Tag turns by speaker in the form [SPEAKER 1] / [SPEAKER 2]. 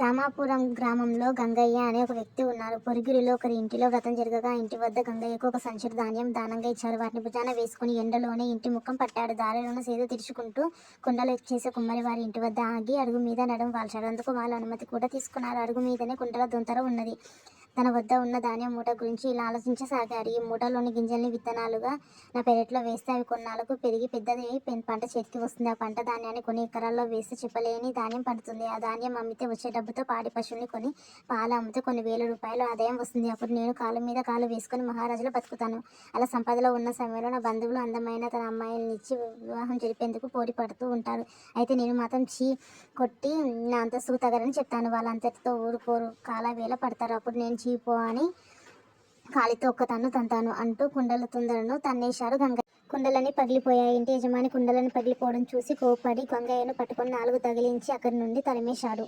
[SPEAKER 1] రామాపురం గ్రామంలో గంగయ్య అనే ఒక వ్యక్తి ఉన్నారు. పొరుగురిలో ఒకరి ఇంటిలో గతం జరగగా ఇంటి వద్ద గంగయ్యకు ఒక సంచుడు ధాన్యం దానంగా ఇచ్చారు. వాటిని భుజాన వేసుకుని ఎండలోనే ఇంటి ముఖం పట్టాడు. దారిలోన సేద తీర్చుకుంటూ కుండలు చేసే కుమ్మరి వారి ఇంటి వద్ద ఆగి అడుగు మీద నడుము వాల్చాడు. అందుకు వాళ్ళ అనుమతి కూడా తీసుకున్నారు. అడుగు మీదనే కుండల దొంతర ఉన్నది. తన వద్ద ఉన్న ధాన్యం మూట గురించి ఇలా ఆలోచించసాగాడు ఈ మూటలోని గింజల్ని విత్తనాలుగా నా పెరట్లో వేస్తే అవి కొన్నాళ్ళకు పెరిగి పెద్దది పంట చేతికి వస్తుంది. ఆ పంట ధాన్యాన్ని కొన్ని ఎకరాల్లో వేస్తే చెప్పలేని ధాన్యం పండుతుంది. ఆ ధాన్యం అమ్మితే వచ్చే డబ్బుతో పాడి పశువుని కొని పాలు అమ్మితే కొన్ని వేల రూపాయలు ఆదాయం వస్తుంది. అప్పుడు నేను కాలు మీద కాలు వేసుకొని మహారాజులో బతుకుతాను. అలా సంపదలో ఉన్న సమయంలో నా బంధువులు అందమైన తన అమ్మాయిని ఇచ్చి వివాహం జరిపేందుకు పోటీ పడుతూ ఉంటారు. అయితే నేను మాత్రం చీ కొట్టి నా అంతస్తుకు తగరని చెప్తాను. వాళ్ళంతటితో ఊరుకోరు. కాల వేళ పడతారు. అప్పుడు నేను చీ చీపో అని కాలితో ఒక్క తన్ను తంతాను అంటూ కుండల తొందరను తన్నేశాడు గంగ. కుండలని పగిలిపోయాయి. ఇంటి యజమాని కుండలని పగిలిపోవడం చూసి కోపడి గంగయ్యను పట్టుకొని నాలుగు తగిలించి అక్కడి నుండి తరిమేశాడు.